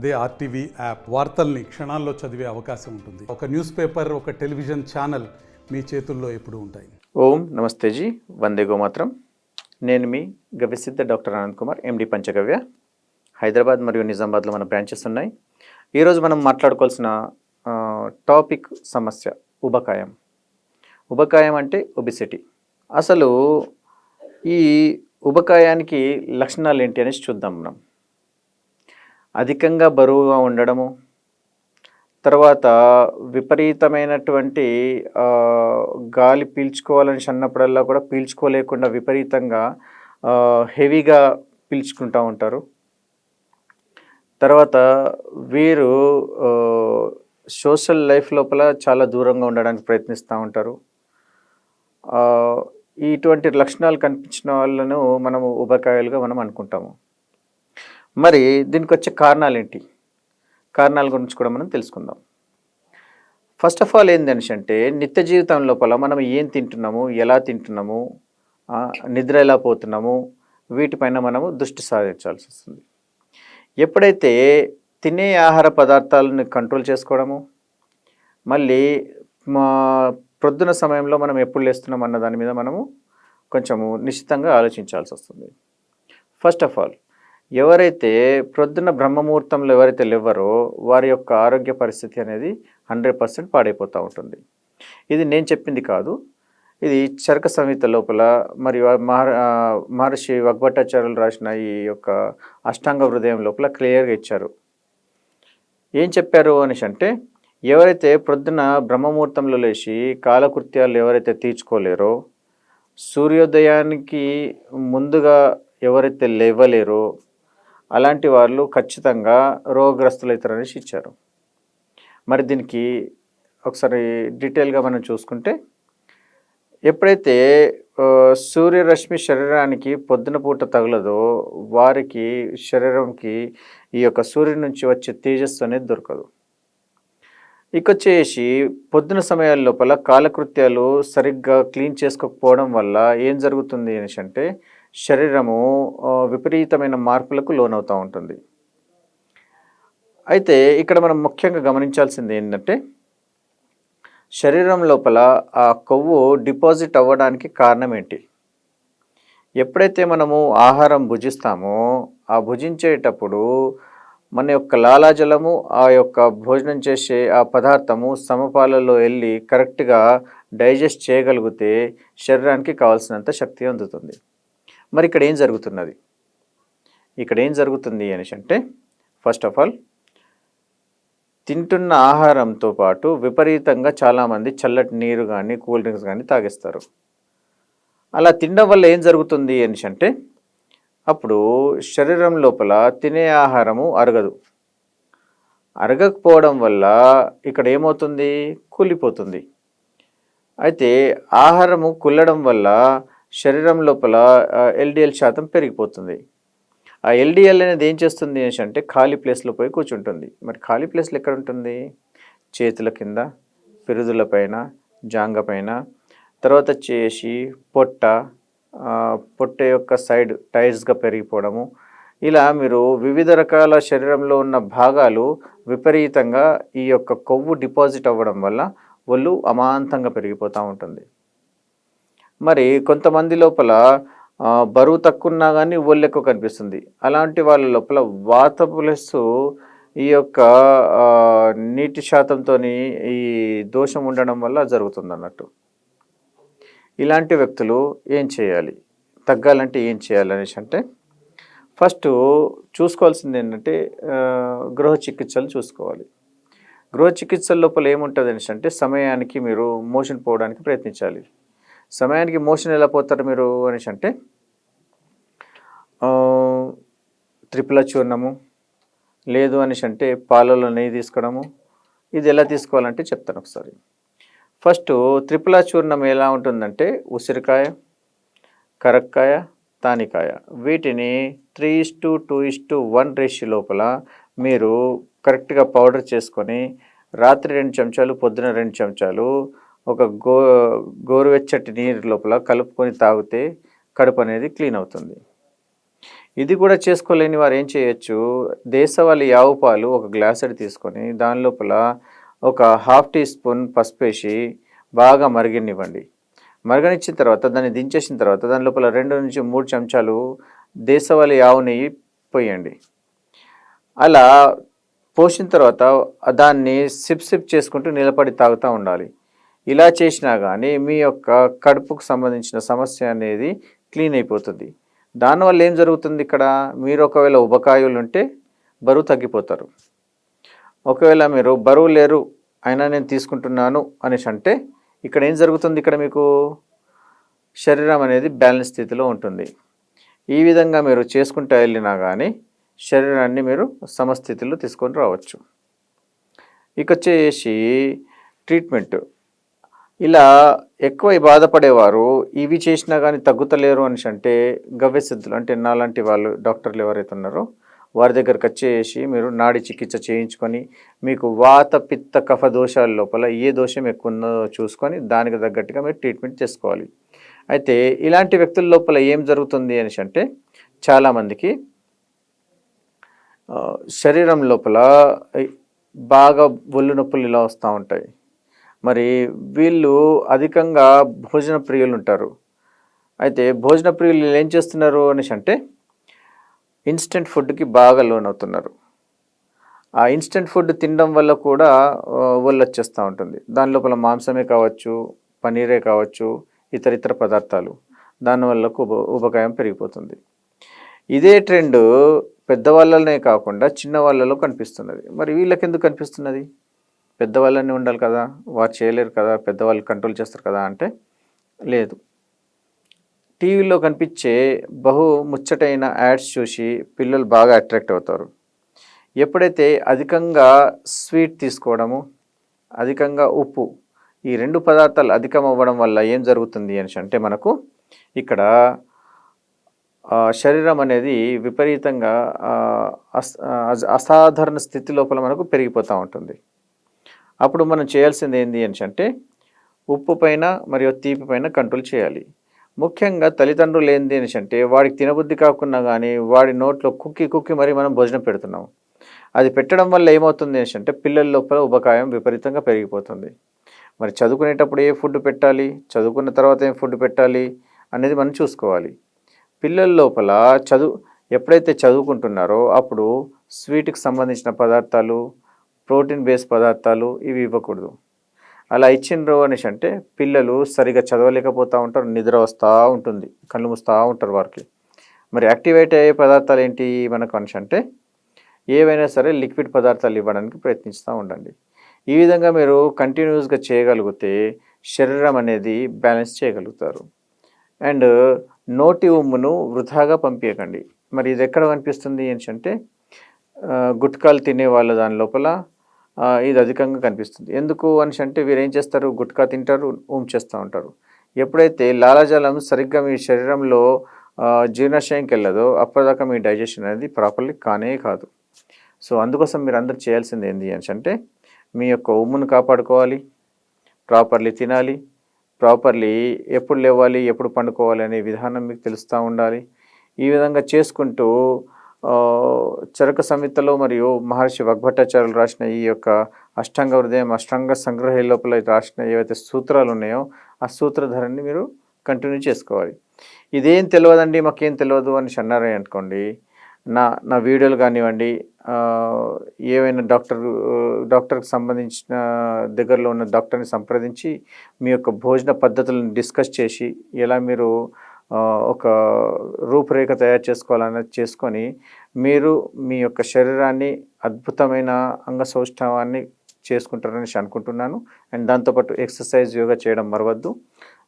అదే RTV app వార్తల్ని క్షణాల్లో చదివే అవకాశం ఉంటుంది. ఒక న్యూస్ పేపర్ ఒక టెలివిజన్ ఛానల్ మీ చేతుల్లో ఎప్పుడు ఉంటాయి. ఓం నమస్తే జీ వందే గోమాత్రం. నేను మీ గవిసిద్ధ డాక్టర్ ఆనంద్ కుమార్ ఎండి పంచగవ్య. హైదరాబాద్ మరియు నిజామాబాద్లో మన బ్రాంచెస్ ఉన్నాయి. ఈరోజు మనం మాట్లాడుకోవాల్సిన టాపిక్ సమస్య ఉబకాయం. ఉబకాయం అంటే ఒబిసిటీ. అసలు ఈ ఉబకాయానికి లక్షణాలు ఏంటి అనేసి చూద్దాం మనం. అధికంగా బరువుగా ఉండడము తర్వాత విపరీతమైనటువంటి గాలి పీల్చుకోవాలని అన్నప్పుడల్లా కూడా పీల్చుకోలేకుండా విపరీతంగా హెవీగా పీల్చుకుంటూ ఉంటారు. తర్వాత వీరు సోషల్ లైఫ్ లోపల చాలా దూరంగా ఉండడానికి ప్రయత్నిస్తూ ఉంటారు. ఇటువంటి లక్షణాలు కనిపించిన వాళ్ళను మనము ఉబకాయాలుగా మనం అనుకుంటాము. మరి దీనికి వచ్చే కారణాలు ఏంటి కారణాల గురించి కూడా మనం తెలుసుకుందాం. ఫస్ట్ ఆఫ్ ఆల్ ఏంటనేసి అంటే నిత్య జీవితం లోపల మనం ఏం తింటున్నాము ఎలా తింటున్నాము నిద్ర ఎలా పోతున్నాము వీటిపైన మనము దృష్టి సారించాల్సి వస్తుంది. ఎప్పుడైతే తినే ఆహార పదార్థాలను కంట్రోల్ చేసుకోవడము మళ్ళీ మా ప్రొద్దున సమయంలో మనం ఎప్పుడు లేస్తున్నాం అన్న దాని మీద మనము కొంచెము నిశ్చితంగా ఆలోచించాల్సి వస్తుంది. ఫస్ట్ ఆఫ్ ఆల్ ఎవరైతే ప్రొద్దున బ్రహ్మముహూర్తంలో ఎవరైతే లేవరో వారి యొక్క ఆరోగ్య పరిస్థితి అనేది హండ్రెడ్ పర్సెంట్ పాడైపోతూ ఉంటుంది. ఇది నేను చెప్పింది కాదు. ఇది చరక సంహిత లోపల మరియు మహర్షి వగ్భట్టాచార్యులు రాసిన ఈ యొక్క అష్టాంగ హృదయం లోపల క్లియర్గా ఇచ్చారు. ఏం చెప్పారు అనేసి అంటే ఎవరైతే ప్రొద్దున బ్రహ్మముహూర్తంలో లేచి కాలకృత్యాలు ఎవరైతే తీర్చుకోలేరో సూర్యోదయానికి ముందుగా ఎవరైతే లేవలేరో అలాంటి వాళ్ళు ఖచ్చితంగా రోగగ్రస్తులు అవుతారనేసి ఇచ్చారు. మరి దీనికి ఒకసారి డీటెయిల్గా మనం చూసుకుంటే ఎప్పుడైతే సూర్యరశ్మి శరీరానికి పొద్దున పూట తగలదో వారికి శరీరంకి ఈ యొక్క సూర్యుడి నుంచి వచ్చే తేజస్సు అనేది దొరకదు. ఇకొచ్చేసి పొద్దున సమయాల లోపల కాలకృత్యాలు సరిగ్గా క్లీన్ చేసుకోకపోవడం వల్ల ఏం జరుగుతుంది అనేసి అంటే శరీరము విపరీతమైన మార్పులకు లోనవుతూ ఉంటుంది. అయితే ఇక్కడ మనం ముఖ్యంగా గమనించాల్సింది ఏంటంటే శరీరం లోపల ఆ కొవ్వు డిపాజిట్ అవ్వడానికి కారణం ఏంటి? ఎప్పుడైతే మనము ఆహారం భుజిస్తామో ఆ భుజించేటప్పుడు మన యొక్క లాలాజలము ఆ యొక్క భోజనం చేసే ఆ పదార్థము సమపాలలో వెళ్ళి కరెక్ట్గా డైజెస్ట్ చేయగలిగితే శరీరానికి కావాల్సినంత శక్తి అందుతుంది. మరి ఇక్కడ ఏం జరుగుతున్నది? ఇక్కడ ఏం జరుగుతుంది అనేసి అంటే ఫస్ట్ ఆఫ్ ఆల్ తింటున్న ఆహారంతో పాటు విపరీతంగా చాలామంది చల్లటి నీరు కానీ కూల్ డ్రింక్స్ కానీ తాగేస్తారు. అలా తినడం వల్ల ఏం జరుగుతుంది అనేసి అంటే అప్పుడు శరీరం లోపల తినే ఆహారము అరగదు. అరగకపోవడం వల్ల ఇక్కడ ఏమవుతుంది? కూలిపోతుంది. అయితే ఆహారము కుల్లడం వల్ల శరీరం లోపల ఎల్డిఎల్ శాతం పెరిగిపోతుంది. ఆ ఎల్డిఎల్ అనేది ఏం చేస్తుంది అనేసి అంటే ఖాళీ ప్లేస్లో పోయి కూర్చుంటుంది. మరి ఖాళీ ప్లేస్లో ఎక్కడ ఉంటుంది? చేతుల కింద పిరుదుల పైన జాంగ పైన. తర్వాత వచ్చేసి పొట్ట పొట్ట యొక్క సైడ్ టైర్స్గా పెరిగిపోవడము. ఇలా మీరు వివిధ రకాల శరీరంలో ఉన్న భాగాలు విపరీతంగా ఈ యొక్క కొవ్వు డిపాజిట్ అవ్వడం వల్ల ఒళ్ళు అమాంతంగా పెరిగిపోతూ ఉంటుంది. మరి కొంతమంది లోపల బరువు తక్కువన్నా కానీ ఒళ్ళు ఎక్కువ కనిపిస్తుంది. అలాంటి వాళ్ళ లోపల వాత ప్లస్ ఈ యొక్క నీటి శాతంతో ఈ దోషం ఉండడం వల్ల జరుగుతుంది అన్నట్టు ఇలాంటి వ్యక్తులు ఏం చేయాలి? తగ్గాలంటే ఏం చేయాలి అనేసి అంటే ఫస్ట్ చూసుకోవాల్సింది ఏంటంటే గృహ చికిత్సలు చూసుకోవాలి. గృహ చికిత్సల లోపల ఏముంటుంది అనేసి అంటే సమయానికి మీరు మోషన్ పోవడానికి ప్రయత్నించాలి. సమయానికి మోషన్ ఎలా పోతారు మీరు అనేసి అంటే త్రిపుల చూర్ణము లేదు అనేసి అంటే పాలలో నెయ్యి తీసుకోవడము ఇది ఎలా తీసుకోవాలంటే చెప్తాను ఒకసారి. ఫస్ట్ త్రిపుల చూర్ణం ఎలా ఉంటుందంటే ఉసిరికాయ కరక్కాయ తానికాయ. వీటిని three is to two is to one ratio లోపల మీరు కరెక్ట్గా పౌడర్ చేసుకొని రాత్రి రెండు చెంచాలు పొద్దున రెండు చెంచాలు ఒక గో గోరువెచ్చటి నీరు లోపల కలుపుకొని తాగితే కడుపు అనేది క్లీన్ అవుతుంది. ఇది కూడా చేసుకోలేని వారు ఏం చేయొచ్చు? దేశవాళీ ఆవు పాలు ఒక గ్లాసెడ్ తీసుకొని దాని లోపల ఒక హాఫ్ టీ స్పూన్ పసుపు వేసి బాగా మరిగినివ్వండి. మరగనిచ్చిన తర్వాత దాన్ని దించేసిన తర్వాత దాని లోపల రెండు నుంచి మూడు చెంచాలు దేశవాళీ ఆవు నెయ్యి పోయండి. అలా పోసిన తర్వాత దాన్ని సిప్ సిప్ చేసుకుంటూ నిలబడి తాగుతూ ఉండాలి. ఇలా చేసినా కానీ మీ యొక్క కడుపుకు సంబంధించిన సమస్య అనేది క్లీన్ అయిపోతుంది. దానివల్ల ఏం జరుగుతుంది ఇక్కడ? మీరు ఒకవేళ ఉబకాయులు ఉంటే బరువు తగ్గిపోతారు. ఒకవేళ మీరు బరువు లేరు అయినా నేను తీసుకుంటున్నాను అనేసి అంటే ఇక్కడ ఏం జరుగుతుంది ఇక్కడ మీకు? శరీరం అనేది బ్యాలెన్స్ స్థితిలో ఉంటుంది. ఈ విధంగా మీరు చేసుకుంటూ వెళ్ళినా కానీ శరీరాన్ని మీరు సమస్థితిలో తీసుకొని రావచ్చు. ఇక వచ్చేసి ట్రీట్మెంట్. ఇలా ఎక్కువ బాధపడేవారు ఇవి చేసినా కానీ తగ్గుతలేరు అనేసి అంటే గవ్యసిద్ధులు అంటే నాలాంటి వాళ్ళు డాక్టర్లు ఎవరైతే ఉన్నారో వారి దగ్గరకు వచ్చేసి మీరు నాడి చికిత్స చేయించుకొని మీకు వాత పిత్త కఫ దోషాల లోపల ఏ దోషం ఎక్కువ ఉందో చూసుకొని దానికి తగ్గట్టుగా మీరు ట్రీట్మెంట్ చేసుకోవాలి. అయితే ఇలాంటి వ్యక్తుల లోపల ఏం జరుగుతుంది అనేసి అంటే చాలామందికి శరీరం లోపల బాగా ఒళ్ళు నొప్పులు ఇలా వస్తూ ఉంటాయి. మరి వీళ్ళు అధికంగా భోజన ప్రియులు ఉంటారు. అయితే భోజన ప్రియులు ఏం చేస్తున్నారు అనేసి అంటే ఇన్స్టెంట్ ఫుడ్కి బాగా లోన్ అవుతున్నారు. ఆ ఇన్స్టెంట్ ఫుడ్ తినడం వల్ల కూడా ఒళ్ళు వచ్చేస్తూ ఉంటుంది. దాని లోపల మాంసమే కావచ్చు పనీరే కావచ్చు ఇతర ఇతర పదార్థాలు. దానివల్ల ఉబ ఉపకాయం పెరిగిపోతుంది. ఇదే ట్రెండ్ పెద్దవాళ్ళనే కాకుండా చిన్న వాళ్ళలో కనిపిస్తున్నది. మరి వీళ్ళకెందుకు కనిపిస్తున్నది? పెద్దవాళ్ళని ఉండాలి కదా వారు చేయలేరు కదా పెద్దవాళ్ళు కంట్రోల్ చేస్తారు కదా అంటే లేదు. టీవీలో కనిపించే బహు ముచ్చటైన యాడ్స్ చూసి పిల్లలు బాగా అట్రాక్ట్ అవుతారు. ఎప్పుడైతే అధికంగా స్వీట్ తీసుకోవడము అధికంగా ఉప్పు ఈ రెండు పదార్థాలు అధికం అవ్వడం వల్ల ఏం జరుగుతుంది అని అంటే మనకు ఇక్కడ శరీరం అనేది విపరీతంగా అసాధారణ స్థితి లోపల మనకు పెరిగిపోతూ ఉంటుంది. అప్పుడు మనం చేయాల్సింది ఏంటి అని అంటే ఉప్పు పైన మరియు తీపి పైన కంట్రోల్ చేయాలి. ముఖ్యంగా తల్లిదండ్రులు ఏంది అని అంటే వాడికి తినబుద్ధి కాకుండా కానీ వాడి నోట్లో కుక్కి కుక్కి మరి మనం భోజనం పెడుతున్నాం. అది పెట్టడం వల్ల ఏమవుతుంది అని అంటే పిల్లల లోపల ఉపకాయం విపరీతంగా పెరిగిపోతుంది. మరి చదువుకునేటప్పుడు ఏ ఫుడ్ పెట్టాలి? చదువుకున్న తర్వాత ఏం ఫుడ్ పెట్టాలి? అనేది మనం చూసుకోవాలి. పిల్లల లోపల చదువు ఎప్పుడైతే చదువుకుంటున్నారో అప్పుడు స్వీట్కి సంబంధించిన పదార్థాలు ప్రోటీన్ బేస్ పదార్థాలు ఇవి ఇవ్వకూడదు. అలా ఇచ్చిండ్రు అనేసి అంటే పిల్లలు సరిగా చదవలేకపోతూ ఉంటారు నిద్ర వస్తూ ఉంటుంది కళ్ళు మూస్తూ ఉంటారు వారికి. మరి యాక్టివేట్ అయ్యే పదార్థాలు ఏంటి మనకు అనేసి అంటే ఏవైనా సరే లిక్విడ్ పదార్థాలు ఇవ్వడానికి ప్రయత్నిస్తూ ఉండండి. ఈ విధంగా మీరు కంటిన్యూస్గా చేయగలిగితే శరీరం అనేది బ్యాలెన్స్ చేయగలుగుతారు. అండ్ నోటి ఉమ్మును వృధాగా పంపించకండి మరి ఇది ఎక్కడ కనిపిస్తుంది ఏంటంటే అంటే గుట్కాలు తినే వాళ్ళ దాని లోపల ఇది అధికంగా కనిపిస్తుంది. ఎందుకు అని అంటే వీరు ఏం చేస్తారు? గుట్కా తింటారు ఊమ్ చేస్తూ ఉంటారు. ఎప్పుడైతే లాలాజలం సరిగ్గా మీ శరీరంలో ఆ, జీర్ణాశయంకి వెళ్ళదో అప్పటిదాకా మీ డైజెషన్ అనేది ప్రాపర్లీ కానే కాదు. సో అందుకోసం మీరు అందరు చేయాల్సింది ఏంటి అని అంటే మీ యొక్క ఉమ్మును కాపాడుకోవాలి ప్రాపర్లీ తినాలి ప్రాపర్లీ ఎప్పుడు లేవాలి ఎప్పుడు పండుకోవాలి అనే విధానం మీకు తెలుస్తూ ఉండాలి. ఈ విధంగా చేసుకుంటూ చరక సంహితలో మరియు మహర్షి వగ్భట్టాచార్యులు రాసిన ఈ యొక్క అష్టాంగ హృదయం అష్టాంగ సంగ్రహ లోపల రాసిన ఏవైతే సూత్రాలు ఉన్నాయో ఆ సూత్రధారాన్ని మీరు కంటిన్యూ చేసుకోవాలి. ఇదేం తెలియదండి మాకేం తెలియదు అని అన్నారని అనుకోండి. నా నా వీడియోలు కానివ్వండి ఏవైనా డాక్టర్ డాక్టర్కి సంబంధించిన దగ్గరలో ఉన్న డాక్టర్ని సంప్రదించి మీ యొక్క భోజన పద్ధతులను డిస్కస్ చేసి ఎలా మీరు ఒక రూపురేఖ తయారు చేసుకోవాలన్నది చేసుకొని మీరు మీ యొక్క శరీరాన్ని అద్భుతమైన అంగసౌష్ఠవాన్ని చేసుకుంటారని అనుకుంటున్నాను. అండ్ దాంతోపాటు ఎక్సర్సైజ్ యోగా చేయడం మరవద్దు.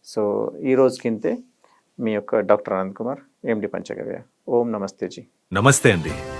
సో ఈ రోజుకి ఇంతే మీ యొక్క డాక్టర్ అనంత్ కుమార్ ఎండి పంచగవ్య. ఓం నమస్తే జీ. నమస్తే అండి.